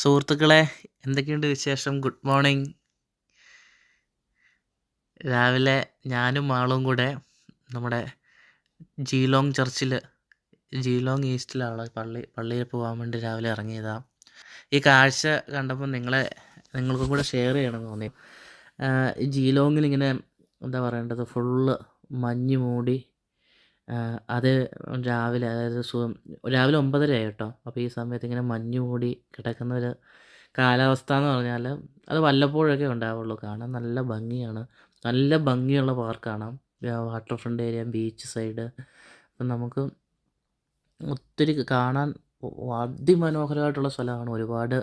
സുഹൃത്തുക്കളെ എന്തൊക്കെയുണ്ട് വിശേഷം? ഗുഡ് മോർണിംഗ് രാവിലെ ഞാനും ആളും കൂടെ നമ്മുടെ ജീലോങ് ചർച്ചിൽ ജീലോങ് ഈസ്റ്റിലാണ് പള്ളി പള്ളിയിൽ പോകാൻ വേണ്ടി രാവിലെ ഇറങ്ങിയതാണ് ഈ കാഴ്ച കണ്ടപ്പോൾ നിങ്ങളെ നിങ്ങൾക്കും കൂടെ ഷെയർ ചെയ്യണമെന്ന് തോന്നി. ജീലോങ്ങിൽ ഇങ്ങനെ എന്താ പറയേണ്ടത്? ഫുള്ള് മഞ്ഞ് മൂടി അത് രാവിലെ അതായത് രാവിലെ ആയി കേട്ടോ അപ്പോൾ ഈ സമയത്ത് ഇങ്ങനെ മഞ്ഞ് മൂടി കിടക്കുന്ന ഒരു കാലാവസ്ഥ എന്ന് പറഞ്ഞാൽ അത് വല്ലപ്പോഴൊക്കെ ഉണ്ടാവുള്ളൂ. കാണാൻ നല്ല ഭംഗിയാണ്. നല്ല ഭംഗിയുള്ള പാർക്കാണ് water front area beach side അപ്പം നമുക്ക് ഒത്തിരി കാണാൻ അതിമനോഹരമായിട്ടുള്ള സ്ഥലമാണ്. ഒരുപാട്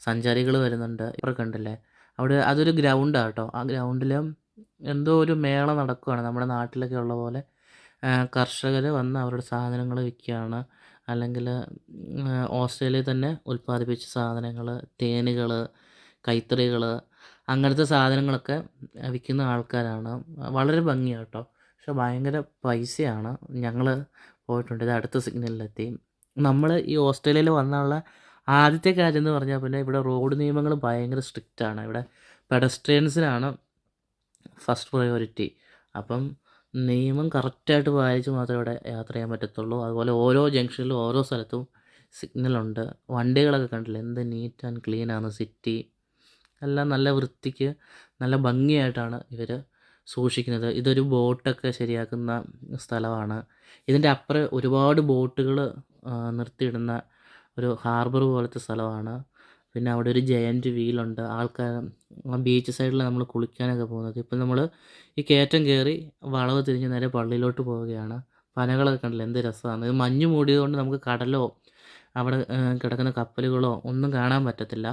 സഞ്ചാരികൾ വരുന്നുണ്ട്. ഇവർക്ക് കണ്ടില്ലേ അവിടെ അതൊരു ഗ്രൗണ്ടാണ് കേട്ടോ ആ ഗ്രൗണ്ടിൽ എന്തോ ഒരു മേള നടക്കുകയാണ് നമ്മുടെ നാട്ടിലൊക്കെ ഉള്ള പോലെ കർഷകർ വന്ന് അവരുടെ സാധനങ്ങൾ വിൽക്കുകയാണ് അല്ലെങ്കിൽ ഓസ്ട്രേലിയയിൽ തന്നെ ഉൽപ്പാദിപ്പിച്ച സാധനങ്ങൾ തേനുകൾ കൈത്തറികൾ അങ്ങനത്തെ സാധനങ്ങളൊക്കെ വിൽക്കുന്ന ആൾക്കാരാണ്. വളരെ ഭംഗിയാണ് കേട്ടോ പക്ഷെ ഭയങ്കര പൈസയാണ്. ഞങ്ങൾ പോയിട്ടുണ്ട്. ഇത് അടുത്ത സിഗ്നലിലെത്തി. നമ്മൾ ഈ ഓസ്ട്രേലിയയിൽ വന്നുള്ള ആദ്യത്തെ കാര്യം എന്ന് പറഞ്ഞാൽ പിന്നെ ഇവിടെ റോഡ് നിയമങ്ങൾ ഭയങ്കര സ്ട്രിക്റ്റാണ്. ഇവിടെ പെഡസ്ട്രിയൻസിനാണ് ഫസ്റ്റ് പ്രയോറിറ്റി. അപ്പം നിയമം കറക്റ്റായിട്ട് പാലിച്ച് മാത്രമേ ഇവിടെ യാത്ര ചെയ്യാൻ പറ്റത്തുള്ളൂ. അതുപോലെ ഓരോ ജംഗ്ഷനിലും ഓരോ സ്ഥലത്തും സിഗ്നലുണ്ട് വണ്ടികളൊക്കെ കണ്ടില്ലേ? എന്ത് നീറ്റ് ആൻഡ് ക്ലീൻ ആണ് സിറ്റി എല്ലാം നല്ല വൃത്തിക്ക് നല്ല ഭംഗിയായിട്ടാണ് ഇവർ സൂക്ഷിക്കുന്നത്. ഇതൊരു ബോട്ടൊക്കെ ശരിയാക്കുന്ന സ്ഥലമാണ്. ഇതിന്റെ അപ്പുറം ഒരുപാട് ബോട്ടുകൾ നിർത്തിയിടുന്ന ഒരു ഹാർബർ പോലത്തെ സ്ഥലമാണ്. പിന്നെ അവിടെ ഒരു ജയന്റ് വീലുണ്ട് ആൾക്കാർ ബീച്ച് സൈഡിൽ നമ്മൾ കുളിക്കാനൊക്കെ പോകുന്നത്. ഇപ്പം നമ്മൾ ഈ കയറ്റം കയറി വളവ് തിരിഞ്ഞ് നേരെ പള്ളിയിലോട്ട് പോവുകയാണ്. പനകളൊക്കെ കണ്ടില്ല? എന്ത് രസമാണ്. ഇത് മഞ്ഞ് മൂടിയതുകൊണ്ട് നമുക്ക് കടലോ അവിടെ കിടക്കുന്ന കപ്പലുകളോ ഒന്നും കാണാൻ പറ്റത്തില്ല.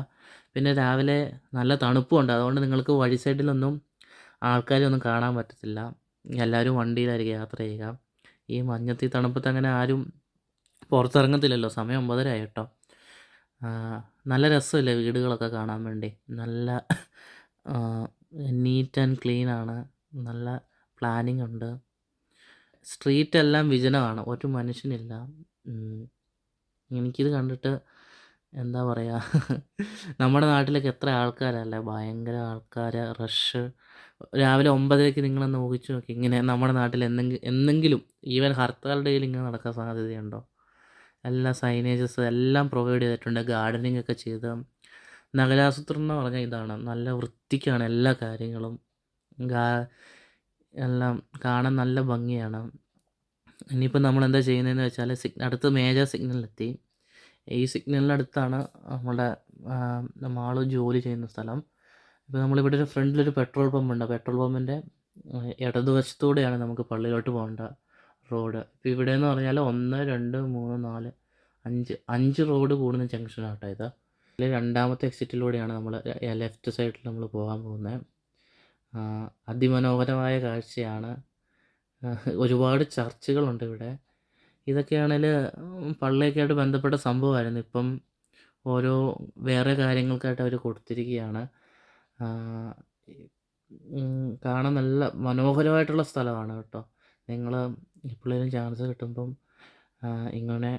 പിന്നെ രാവിലെ നല്ല തണുപ്പുണ്ട് അതുകൊണ്ട് നിങ്ങൾക്ക് വഴി സൈഡിലൊന്നും ആൾക്കാരെ ഒന്നും കാണാൻ പറ്റത്തില്ല. എല്ലാവരും വണ്ടിയിലായിരിക്കും യാത്ര ചെയ്യുക. ഈ മഞ്ഞത്തി തണുപ്പത്ത് അങ്ങനെ ആരും പുറത്തിറങ്ങത്തില്ലല്ലോ. സമയം ഒമ്പതര ആയിട്ടോ നല്ല രസമില്ല വീടുകളൊക്കെ കാണാൻ വേണ്ടി? നല്ല നീറ്റ് ആൻഡ് ക്ലീൻ ആണ്. നല്ല പ്ലാനിങ് ഉണ്ട്. സ്ട്രീറ്റ് എല്ലാം വിജനമാണ്. ഒരു മനുഷ്യനില്ല. എനിക്കിത് കണ്ടിട്ട് എന്താ പറയുക നമ്മുടെ നാട്ടിലൊക്കെ എത്ര ആൾക്കാരല്ലേ? ഭയങ്കര ആൾക്കാർ റഷ് രാവിലെ ഒമ്പതരയ്ക്ക് നിങ്ങളൊന്ന് ഊഹിച്ച് നോക്കി. ഇങ്ങനെ നമ്മുടെ നാട്ടിൽ എന്തെങ്കിലും എന്തെങ്കിലും ഈവൻ ഹർത്താൽ ഡേയിൽ ഇങ്ങനെ നടക്കാൻ സാധ്യതയുണ്ടോ? എല്ലാ സൈനേജസ് എല്ലാം പ്രൊവൈഡ് ചെയ്തിട്ടുണ്ട്. ഗാർഡനിങ് ഒക്കെ ചെയ്ത് നഗരാസൂത്രം എന്ന് പറഞ്ഞാൽ ഇതാണ്. നല്ല വൃത്തിക്കാണ് എല്ലാ കാര്യങ്ങളും. എല്ലാം കാണാൻ നല്ല ഭംഗിയാണ്. ഇനിയിപ്പോൾ നമ്മൾ എന്താ ചെയ്യുന്നതെന്ന് വെച്ചാൽ സിഗ് അടുത്ത മേജർ സിഗ്നലിലെത്തി ഈ സിഗ്നലിനടുത്താണ് നമ്മുടെ നമ്മൾ ജോലി ചെയ്യുന്ന സ്ഥലം. ഇപ്പോൾ നമ്മളിവിടെ ഒരു ഫ്രണ്ടിലൊരു പെട്രോൾ പമ്പ് ഉണ്ട്. പെട്രോൾ പമ്പിന്റെ ഇടതുവശത്തൂടെയാണ് നമുക്ക് പള്ളിയിലോട്ട് പോകേണ്ട റോഡ് ഇപ്പോൾ ഇവിടെ എന്ന് പറഞ്ഞാൽ ഒന്ന് രണ്ട് മൂന്ന് നാല് അഞ്ച് അഞ്ച് റോഡ് കൂടുന്ന ജംഗ്ഷനാണ് കേട്ടോ ഇത്. ഇതിൽ രണ്ടാമത്തെ എക്സിറ്റിലൂടെയാണ് നമ്മൾ ലെഫ്റ്റ് സൈഡിൽ നമ്മൾ പോകാൻ പോകുന്നത് അതിമനോഹരമായ കാഴ്ചയാണ് ഒരുപാട് ചർച്ചുകളുണ്ട് ഇവിടെ. ഇതൊക്കെയാണെങ്കിൽ പള്ളിയൊക്കെയായിട്ട് ബന്ധപ്പെട്ട സംഭവമായിരുന്നു. ഇപ്പം ഓരോ വേറെ കാര്യങ്ങൾക്കായിട്ട് അവർ കൊടുത്തിരിക്കുകയാണ്. കാണാൻ നല്ല മനോഹരമായിട്ടുള്ള സ്ഥലമാണ് കേട്ടോ. നിങ്ങൾ എപ്പോഴേലും ചാൻസ് കിട്ടുമ്പം ഇങ്ങനെ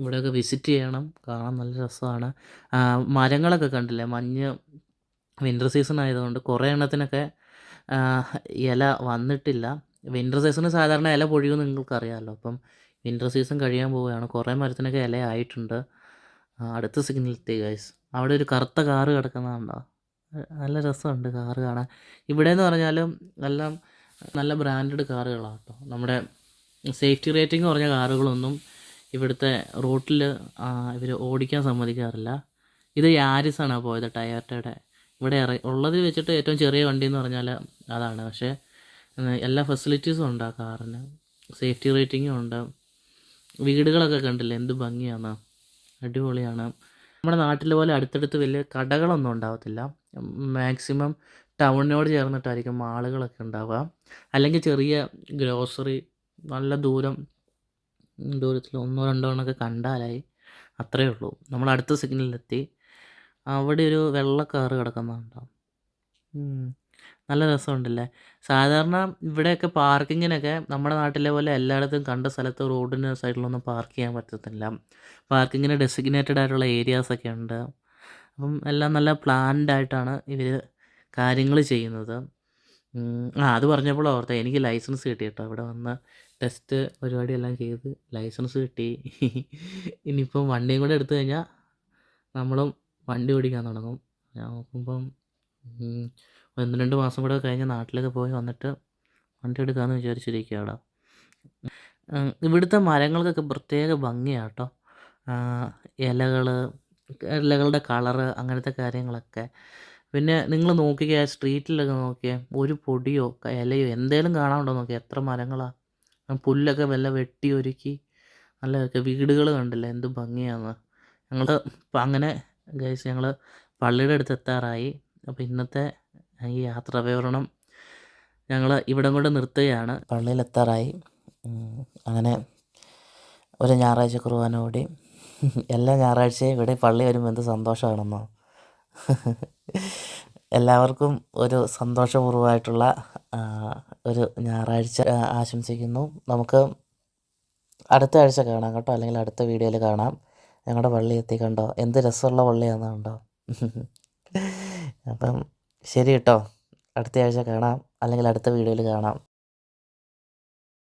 ഇവിടെയൊക്കെ വിസിറ്റ് ചെയ്യണം. കാണാൻ നല്ല രസമാണ്. മരങ്ങളൊക്കെ കണ്ടില്ലേ? മഞ്ഞ് വിന്റർ സീസൺ ആയതുകൊണ്ട് കുറേ എണ്ണത്തിനൊക്കെ ഇല വന്നിട്ടില്ല. വിന്റർ സീസണിൽ സാധാരണ ഇല പൊഴിയുമെന്ന് നിങ്ങൾക്കറിയാമല്ലോ. അപ്പം വിന്റർ സീസൺ കഴിയാൻ പോവുകയാണ്. കുറേ മരത്തിനൊക്കെ ഇല ആയിട്ടുണ്ട് അടുത്ത സിഗ്നലെത്തി ഗൈസ് അവിടെ ഒരു കറുത്ത കാറ് കിടക്കുന്നതുണ്ടോ നല്ല രസമുണ്ട് കാറ് കാണാൻ. ഇവിടെ എന്ന് പറഞ്ഞാലും എല്ലാം നല്ല ബ്രാൻഡഡ് കാറുകളാണ് കേട്ടോ. നമ്മുടെ സേഫ്റ്റി റേറ്റിംഗ് കുറഞ്ഞ കാറുകളൊന്നും ഇവിടുത്തെ റോട്ടിൽ ഇവർ ഓടിക്കാൻ സമ്മതിക്കാറില്ല. ഇത് യാരിസാണ് പോയത് ടയറ്റയുടെ ഇവിടെ ഇറ ഉള്ളതിൽ വെച്ചിട്ട് ഏറ്റവും ചെറിയ വണ്ടി എന്ന് പറഞ്ഞാൽ അതാണ്. പക്ഷേ എല്ലാ ഫെസിലിറ്റീസും ഉണ്ട് ആ കാറിന്. സേഫ്റ്റി റേറ്റിങ്ങും ഉണ്ട്. വീടുകളൊക്കെ കണ്ടില്ലേ? എന്ത് ഭംഗിയാണ് അടിപൊളിയാണ്. നമ്മുടെ നാട്ടിലെ പോലെ അടുത്തടുത്ത് വലിയ കടകളൊന്നും ഉണ്ടാകത്തില്ല മാക്സിമം ടൗണിനോട് ചേർന്നിട്ടായിരിക്കും മാളുകളൊക്കെ ഉണ്ടാവുക. അല്ലെങ്കിൽ ചെറിയ ഗ്രോസറി നല്ല ദൂരം ദൂരത്തിൽ ഒന്നോ രണ്ടോ എണ്ണമൊക്കെ കണ്ടാലായി. അത്രയേ ഉള്ളൂ. നമ്മൾ അടുത്ത സിഗ്നലിലെത്തി. അവിടെ ഒരു വെള്ള കാറ് കിടക്കുന്നുണ്ടാവും നല്ല രസമുണ്ടല്ലേ? സാധാരണ ഇവിടെയൊക്കെ പാർക്കിങ്ങിനൊക്കെ നമ്മുടെ നാട്ടിലെ പോലെ എല്ലായിടത്തും കണ്ട സ്ഥലത്ത് റോഡിന് സൈഡിലൊന്നും പാർക്ക് ചെയ്യാൻ പറ്റത്തില്ല. പാർക്കിങ്ങിന് ഡെസിഗ്നേറ്റഡ് ആയിട്ടുള്ള ഏരിയാസൊക്കെ ഉണ്ട്. അപ്പം എല്ലാം നല്ല പ്ലാൻഡ് ആയിട്ടാണ് ഇവർ കാര്യങ്ങൾ ചെയ്യുന്നത്. ആ അത് പറഞ്ഞപ്പോൾ ഓർത്ത എനിക്ക് ലൈസൻസ് കിട്ടി കേട്ടോ ഇവിടെ വന്ന് ടെസ്റ്റ് പരിപാടിയെല്ലാം ചെയ്ത് ലൈസൻസ് കിട്ടി. ഇനിയിപ്പം വണ്ടിയും കൂടെ എടുത്തു കഴിഞ്ഞാൽ നമ്മളും വണ്ടി ഓടിക്കാൻ തുടങ്ങും. ഞാൻ നോക്കുമ്പം ഒന്ന് രണ്ട് മാസം കൂടെ കഴിഞ്ഞ് നാട്ടിലൊക്കെ പോയി വന്നിട്ട് വണ്ടി എടുക്കാമെന്ന് വിചാരിച്ചിരിക്കുക അവിടെ ഇവിടുത്തെ മരങ്ങൾക്കൊക്കെ പ്രത്യേക ഭംഗിയാണ് കേട്ടോ ഇലകൾ ഇലകളുടെ കളറ് അങ്ങനത്തെ കാര്യങ്ങളൊക്കെ. പിന്നെ നിങ്ങൾ നോക്കിക്കേ സ്ട്രീറ്റിലൊക്കെ നോക്കിയേ ഒരു പൊടിയോ ഇലയോ എന്തേലും കാണാനുണ്ടോ? നോക്കിയാൽ എത്ര മരങ്ങളാണ് പുല്ലൊക്കെ വല്ല വെട്ടി ഒരുക്കി. നല്ലതൊക്കെ വീടുകൾ കണ്ടില്ല എന്ത് ഭംഗിയാണ് ഞങ്ങൾ അങ്ങനെ ഗൈസ് ഞങ്ങൾ പള്ളിയുടെ അടുത്ത് എത്താറായി. അപ്പോൾ ഇന്നത്തെ ഈ യാത്രാ വിവരണം ഞങ്ങൾ ഇവിടം കൊണ്ട് നിർത്തുകയാണ്. പള്ളിയിൽ എത്താറായി. അങ്ങനെ ഒരു ഞായറാഴ്ച കുർബാന കൂടി എല്ലാ ഞായറാഴ്ചയും ഇവിടെ പള്ളി വരുമ്പോൾ എന്ത് സന്തോഷമാണെന്നോ. എല്ലാവർക്കും ഒരു സന്തോഷപൂർവമായിട്ടുള്ള ഒരു ഞായറാഴ്ച ആശംസിക്കുന്നു. നമുക്ക് അടുത്ത ആഴ്ച കാണാം കേട്ടോ. അല്ലെങ്കിൽ അടുത്ത വീഡിയോയിൽ കാണാം. ഞങ്ങളുടെ പള്ളി എത്തി കണ്ടോ? എന്ത് രസമുള്ള പള്ളിയാണെന്ന് കണ്ടോ? അപ്പം ശരി കേട്ടോ. അടുത്ത ആഴ്ച കാണാം. അല്ലെങ്കിൽ അടുത്ത വീഡിയോയിൽ കാണാം.